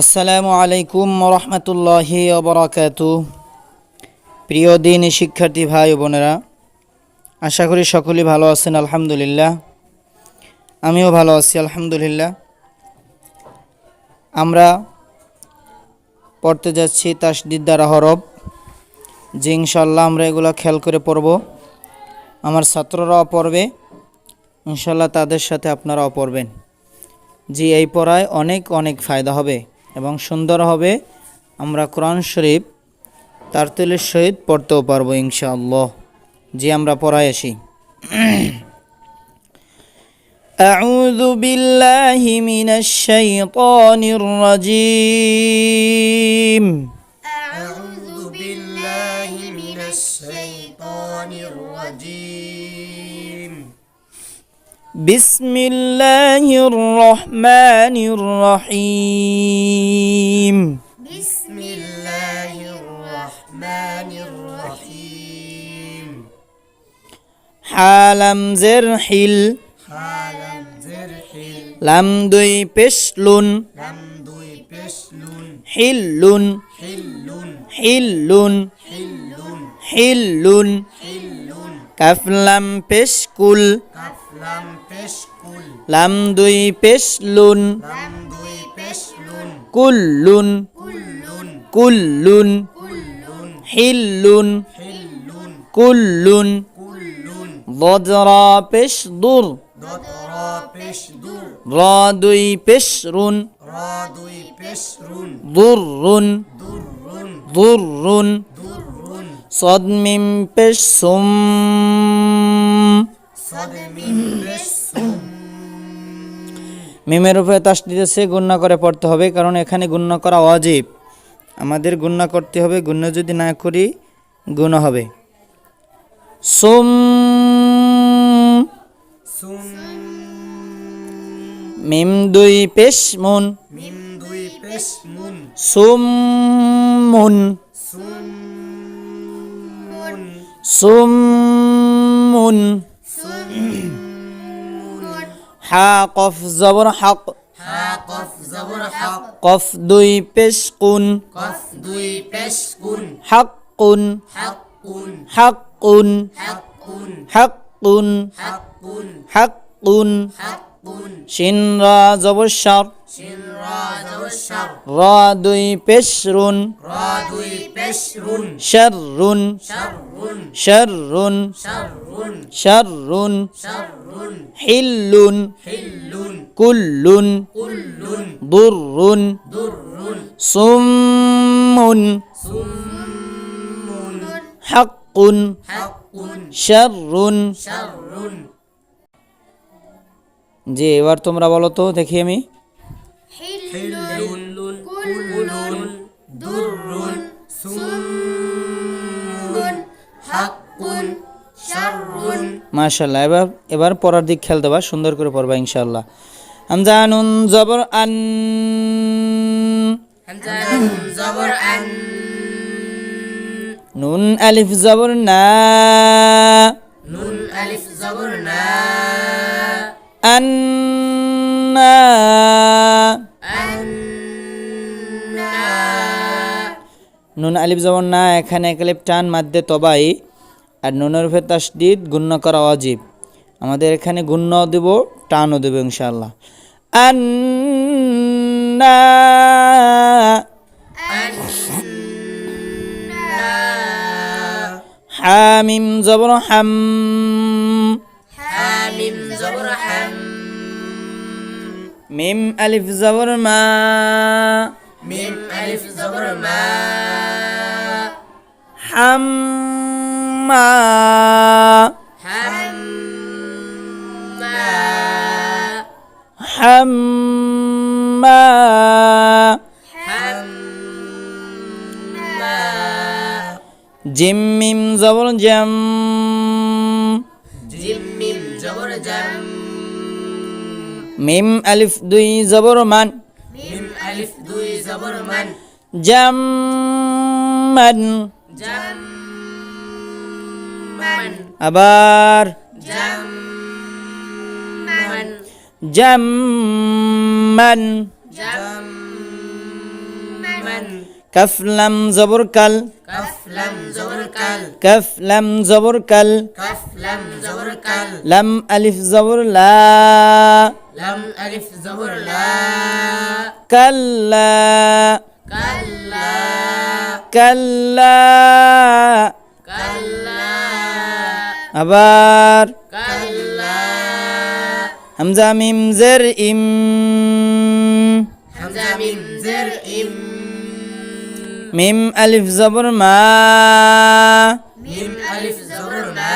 আসসালামু আলাইকুম রহমতুল্লাহি বরাকাতু প্রিয় দিন শিক্ষার্থী ভাই বোনেরা, আশা করি সকলেই ভালো আছেন, আলহামদুলিল্লাহ। আমিও ভালো আছি, আলহামদুলিল্লাহ। আমরা পড়তে যাচ্ছি তাসদিদ দ্বারা হরব যে ইনশাল্লাহ আমরা এগুলো খেয়াল করে পড়ব। আমার ছাত্ররাও পড়বে ইনশাল্লাহ তাদের সাথে আপনারাও পড়বেন। জি এই পড়ায় অনেক অনেক ফায়দা হবে এবং সুন্দর হবে আমরা কোরআন শরীফ তার তেলের সহিত পড়তেও পারবো ইনশাআল্লাহ জি আমরা পড়ায় আসি أعوذ بالله من الشيطان الرجيم أعوذ بالله من الشيطان الرجيم بسم الله الرحمن الرحيم. بسم الله الرحمن الرحيم. حالم زرحل. حالم زرحل. لم دوي بشلون لم دوي بشلون حلون. حلون. حلون. حلون. حلون. حلون. كفلم بشكل كفلم লাম দুই পেশলুন لم دوي بشلون কুল্লুন كلون কুল্লুন كلون হিল্লুন حلون কুল্লুন كلون ضجرا পেশদুর دطرا بشدر রা দুই পেশরুন رادوي بشرون দুররুন درٌ দুররুন درٌ صد মিম পেশসুম صدم بشم মিমের উপরে তাসদিতেছে গুন্না করে পড়তে হবে কারণ এখানে গুন্না করা অজীব আমাদের গুন্না করতে হবে গুণ্য যদি না করি গুণ হবে। সোম মিম দুই পেশ মুন। সোম দুই পেশ মুন। সোম মুন। হা কফ জবর হক কফ জবর হক। কফ দুই পেশ কুন। কফ দুই পেশ কুন। হক কুন। হক কুন। হক কুন। হক কুন। হক কুন। হক কুন। হক কুন। হক কুন। শিন রা জবর শর। শিন রা জবর শর। রা দুই পেশ রুন। রা দুই পেশ রুন। শর রুন। শর شر হিল্লুন حل কুল্লুন كل দুররুন در সুম্মুন سم হাক্কুন حق শাররুন شر জি এবার তোমরা বলো তো দেখি আমি মাশাল্লাহ এবার এবার পড়ার দিক খেয়াল দেবা সুন্দর করে পড়বা ইনশাল্লাহ হামজানুন জবর আন জবর আন নুন আলিফ জবর না। নুন আলিফ জবর না। আন্না নুন আলিফ জবর না এখানে একলেপ টান মাধ্যে তবাই। আর নুনের উপরে তাসদিদ গুণ্য করা অজীব আমাদের এখানে গুণ্য দেব টানও দেব ইনশাল্লাহ হামিম জবর হাম। হামিম জবর হাম। মিম আলিফ জবর মা। মিম আলিফ জবর মা। হাম। হাম্মা। জবর জাম জিম মিম জবর জাম মিম আলিফ দুই জবর মান। মিম আলিফ দুই জবর মান। জাম মান জাম আবার জাম্মান। কাফলাম জবর কাল। কাফলাম জবর কাল। কাফলাম জবর কাল কাফলাম জবর কাল লাম আলিফ জবর লা। লাম আলিফ জবর লা কাল্লা কাল্লা। কাল্লা। আবার হামজা মিম জের ইম। হামজা মিম জের ইম। মিম আলিফ জবর মা। মিম আলিফ জবর মা।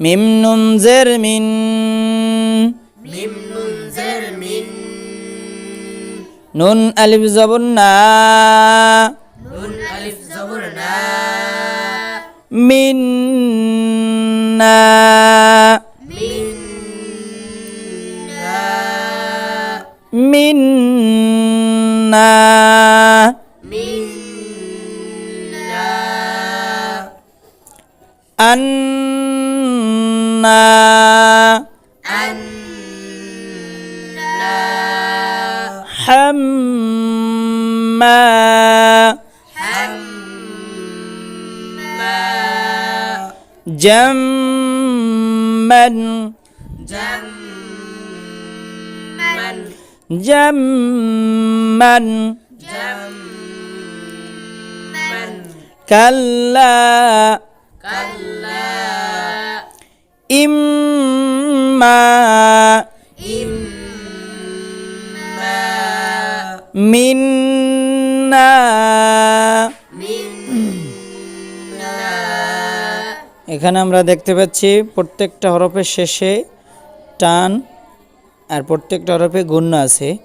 মিম নুন জের মিন। নুন আলিফ জবর না। নুন আলিফ জবর না। মিন না। মিন না। মিন হাম্মা হাম্মা জাম্মান জাম্মান জাম্মান জাম্মান কাল্লা কাল্লা ইম্মা মিন্না। এখানে আমরা দেখতে পাচ্ছি প্রত্যেকটা হরফের শেষে টান আর প্রত্যেকটা হরফে গুণ্য আছে।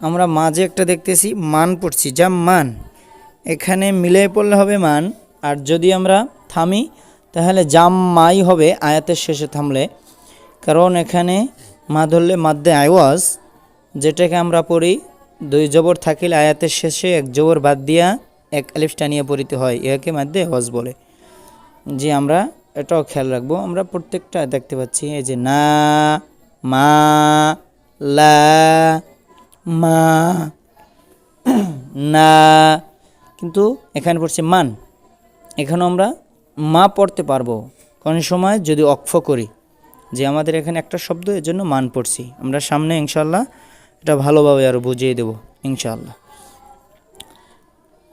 আমরা মাঝে একটা দেখতেছি, মান পড়ছি, যা মান। এখানে মিলে পড়লে হবে মান। আর যদি আমরা থামি, তাহলে জাম মাই হবে আয়াতের শেষে থামলে। কারণ এখানে মা ধরলে মাদ্দে আইওয়াজ যেটাকে আমরা পড়ি দুই জবর থাকিলে আয়াতের শেষে, এক জবর বাদ দিয়া এক আলিফ টানিয়ে পড়িতে হয়। ইহাকে মাদ্দে হজ বলে। যে আমরা এটাও খেয়াল রাখব। আমরা প্রত্যেকটা দেখতে পাচ্ছি, এই যে না, মা, লা, মা, না, কিন্তু এখানে পড়ছে মান। এখানেও আমরা মা পড়তে পারব। কোন সময় যদি অক্ষ করি, যে আমাদের এখানে একটা শব্দ এর জন্য মান পড়ছি। আমরা সামনে ইনশাল্লাহ এটা ভালোভাবে আর বুঝিয়ে দেব ইনশাআল্লাহ।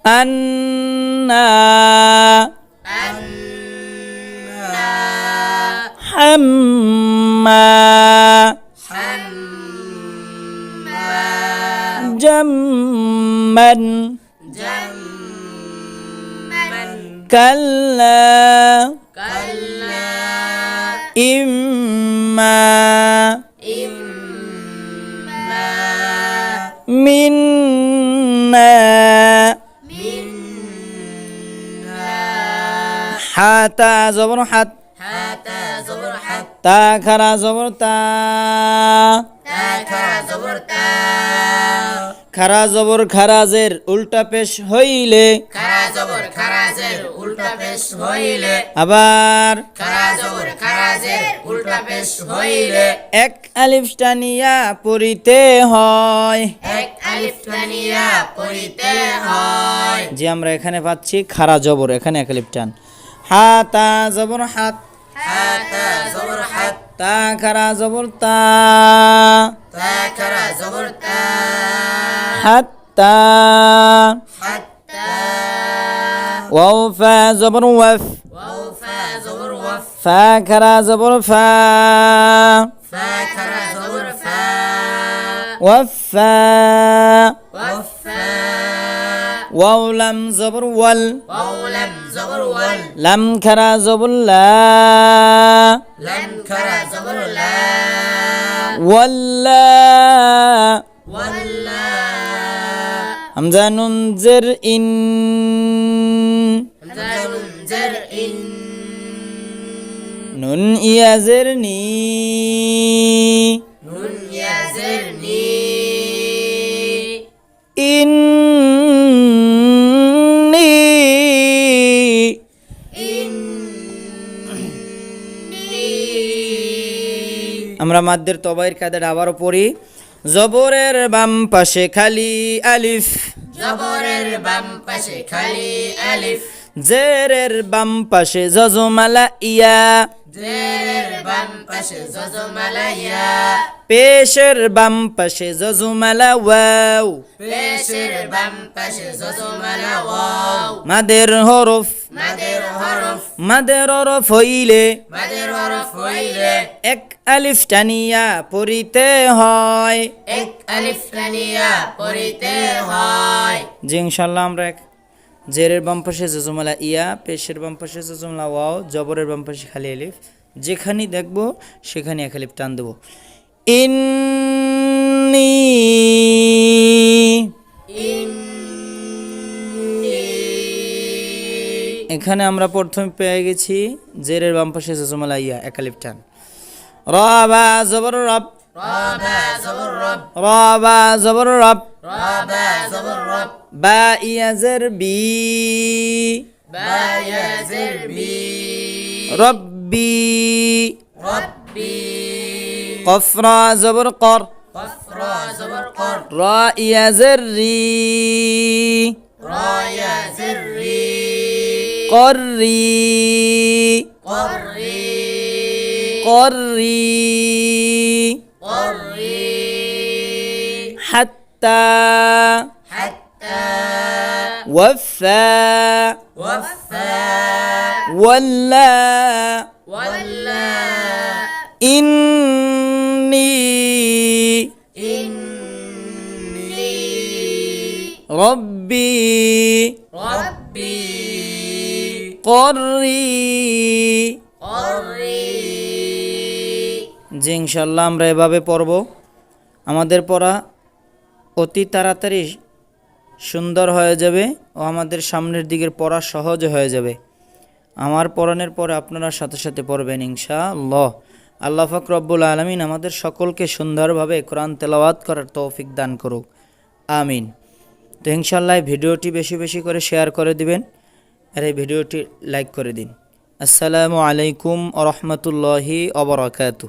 আন্না হাম্মা জাম্মান কাল্লা হাতা জবর হাত। তা খারা জবর তা। খারা জবর খারা জবর খারাজের উল্টা পেশ হইলে। খারা জবর খারাজের উল্টা পেশ হইলে। আবার খারা জবর খারাজের উল্টা পেশ হইলে। এক আলিফ টানিয়া পড়িতে হয়। এক আলিফ টানিয়া পড়িতে হয়। যে আমরা এখানে পাচ্ছি খারা জবর এখানে এক আলিফ টান। হাতা জবর হাত হাতা জবর হাত তা খারা জবর তা তা খারা জবর তা হাত্তা হাত্তা ওয়াও ফা জবর ওয়াফ ওয়াও ফা জবর ওয়াফ ফা খারা জবর ফা ফা খারা জবর ফা ওয়াফা ওয়াফা ওয়াও লাম জবর ওয়াল ওয়াও লাম জবর ওয়াল লাম খারা জবর লা লাম খারা জবর লা ওয়াল্লা ওয়াল্লা হামজা নুন জের ইন জানুন জার আমরা মাদ্দের তবাইর কাদের আবারও পড়ি। জবরের বাম পাশে খালি আলিফ। জবরের বাম পাশে খালি আলিফ। জেরের বাম পাশে জজমালা ইয়া জেরের বাম পাশে জজমালা ইয়া পেশের বাম পাশে জজমালা ওয়াও পেশের বাম পাশে জজমালা ওয়াও মাদের হরফ। মাদের হরফ। মাদের হরফ হইলে। মাদের হরফ হইলে। এক আলিফ টানিয়া পড়িতে হয়। এক আলিফ টানিয়া পড়িতে হয়। যে ইনশাল্লাহ আমরা জেরের বাম পাশে জজমালা ইয়া পেশের বাম পাশে জজমালা ওয়াও জবরের বাম পাশে খালি আলিফ যেখানেই দেখব সেখানে এক আলিফ টান দেবো। ইন্নি এখানে আমরা প্রথমে পেয়ে গেছি জেরের বাম পাশে জজমালা ইয়া এক আলিফ টান। রবা জবর রব। রবা জবর রব। রবা জবর রব। রবা জবর রব। بايزر بي بايزر بي ربي ربي قفرا زبر قر قفرا زبر قر رائي زري رايا زري قري قري قري قري حتى وفى وفى ولا ولا إني إني ربي ربي قري قري যে ইনশাল্লাহ আমরা এভাবে পড়ব আমাদের পড়া অতি তাড়াতাড়ি সুন্দর হয়ে যাবে ও আমাদের সামনের দিকের পড়া সহজ হয়ে যাবে। আমার পড়ানোর পরে আপনারা সাথে সাথে পড়বেন ইনশাআল্লাহ। আল্লাহ ফাক রব্বুল আলমিন আমাদের সকলকে সুন্দরভাবে কোরআন তেলাওয়াত করার তৌফিক দান করুক। আমিন। তো ইনশাল্লাহ ভিডিওটি বেশি বেশি করে শেয়ার করে দিবেন আর এই ভিডিওটি লাইক করে দিন। আসসালামু আলাইকুম রহমতুল্লাহি অবরাকাতু